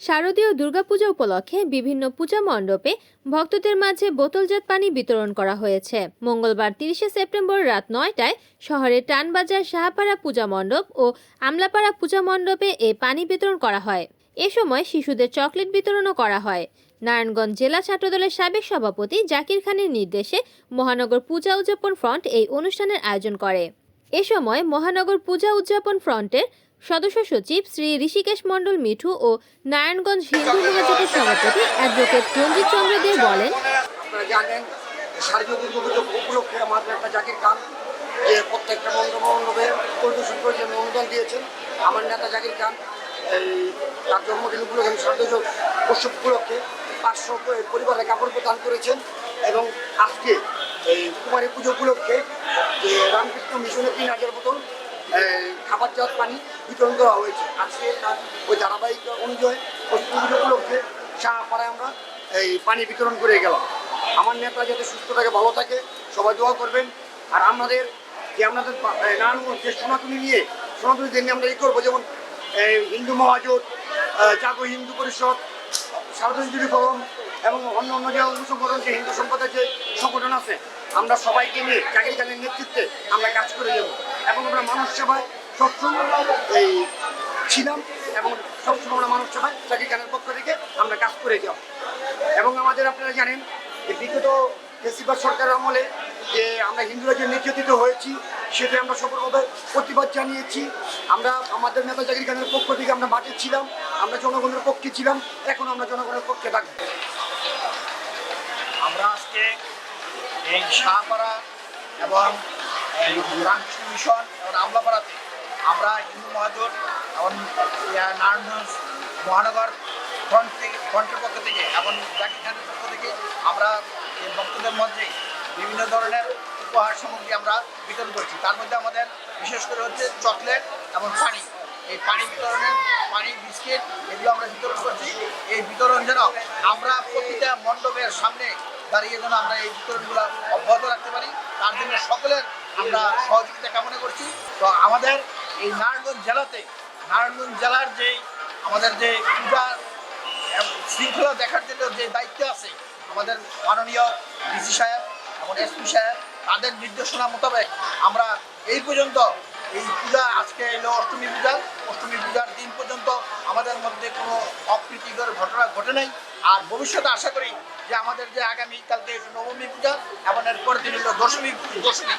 শারদীয় দুর্গাপূজা উপলক্ষে বিভিন্ন পূজা মণ্ডপে ভক্তদের মাঝে বোতলজাত পানি বিতরণ করা হয়েছে। মঙ্গলবার তিরিশে সেপ্টেম্বর রাত নয়টায় শহরের টানবাজার শাহপাড়া পূজা মণ্ডপ ও আমলাপাড়া পূজা মণ্ডপে এ পানি বিতরণ করা হয়। এ সময় শিশুদের চকলেট বিতরণও করা হয়। নারায়ণগঞ্জ জেলা ছাত্রদলের সাবেক সভাপতি জাকির খানের নির্দেশে মহানগর পূজা উদযাপন ফ্রন্ট এই অনুষ্ঠানের আয়োজন করে। এ সময় মহানগর পূজা উদযাপন ফ্রন্টের সদস্য সচিব শ্রী ঋষিকেশ মণ্ডল মিঠু ও নারায়ণগঞ্জ হিন্দু মহাজোটের সভাপতি অ্যাডভোকেট রঞ্জিত চন্দ্র দে বলেন যে প্রত্যেকটা মণ্ডপ মণ্ডপে পরিদর্শন করেছেন অনুদান দিয়েছেন, আমার নেতা জাকির খান, এই তার জন্মদিন উপলক্ষে শারদীয় উৎসব উপলক্ষে পাঁচশো পরিবারে কাপড় প্রদান করেছেন এবং আজকে এই কুমারী পুজো উপলক্ষে যে রামকৃষ্ণ মিশনের তিন হাজার বোতল এই খাবারজাত পানি বিতরণ করা হয়েছে। আজকে তার ওই ধারাবাহিক অনুযায়ী উপলক্ষে শাহপাড়ায় আমরা এই পানি বিতরণ করে গেলাম। আমার নেতা যাতে সুস্থ থাকে, ভালো থাকে, সবাই দোয়া করবেন। আর আমাদের যে আপনাদের নানান যে সনাতনী নিয়ে সনাতনীদের নিয়ে আমরা ই করব, যেমন হিন্দু মহাজোট জাগো হিন্দু পরিষদ সারাদিন জুড়ি ফোরাম, এবং অন্য অন্য যে অঙ্গ সংগঠন যে হিন্দু সম্প্রদায়ের যে সংগঠন আছে, আমরা সবাইকে নিয়ে চাকরি খানের নেতৃত্বে আমরা কাজ করে যাব। এবং আমরা মানুষ সেবায় সবসময় এই ছিলাম এবং সবসময় আমরা মানুষ সেবায় চাকরি খানের পক্ষ থেকে আমরা কাজ করে যাও এবং আমাদের আপনারা জানেন যে বিগত বেশিরভাগ সরকারের আমলে যে আমরা হিন্দুরা যে নির্যাতিত হয়েছি সেটা আমরা সফলভাবে প্রতিবাদ জানিয়েছি। আমরা আমাদের নেতা জাকির খানের পক্ষ থেকে আমরা মাঠে ছিলাম, আমরা জনগণের পক্ষে ছিলাম, এখন আমরা জনগণের পক্ষে থাকব। আমরা আজকে এই শাহপাড়া এবং রামকৃষ্ণ মিশন এবং আমলাপাড়াতে আমরা হিন্দু মহাজন এবং নারায়ণগঞ্জ মহানগর ফ্রন্ট থেকে ফ্রন্টের পক্ষ থেকে এবং জাকির খানের পক্ষ থেকে আমরা ভক্তদের মধ্যে বিভিন্ন ধরনের উপহার সামগ্রী আমরা বিতরণ করছি। তার মধ্যে আমাদের বিশেষ করে হচ্ছে চকলেট এবং পানি। এই পানি বিতরণের পানি, বিস্কিট এগুলো আমরা বিতরণ করছি। এই বিতরণ যেন আমরা প্রতিটা মণ্ডপের সামনে দাঁড়িয়ে যেন আমরা এই বিতরণগুলো অব্যাহত রাখতে পারি। তার জন্য সকলের আমরা সহযোগিতা কামনা করছি। তো আমাদের এই নারায়ণগঞ্জ জেলাতে, নারায়ণগঞ্জ জেলার যে আমাদের যে পূজা শৃঙ্খলা দেখার জন্য যে দায়িত্ব আছে, আমাদের মাননীয় ডিসি সাহেব এবং এসপি সাহেব, তাদের নির্দেশনা মোতাবেক আমরা এই পর্যন্ত এই পূজা, আজকে এলো অষ্টমী পূজা। অষ্টমী পূজার দিন পর্যন্ত আমাদের মধ্যে কোনো অপ্রীতিকর ঘটনা ঘটে নাই। আর ভবিষ্যতে আশা করি যে আমাদের যে আগামী কালকে নবমী পূজা এবং এরপর দিন হলো দশমী দশমী।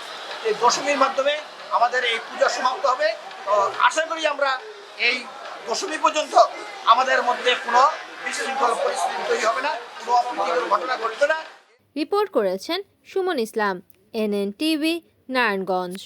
এই দশমীর মাধ্যমে আমাদের এই পূজা সমাপ্ত হবে। আশা করি আমরা এই দশমী পর্যন্ত আমাদের মধ্যে কোনো বিশৃঙ্খল পরিস্থিতি তৈরি হবে না কোনো অপ্রীতিকর ঘটনা ঘটবে না। রিপোর্ট করেছেন সুমন ইসলাম এনএন টিভি নারায়ণগঞ্জ।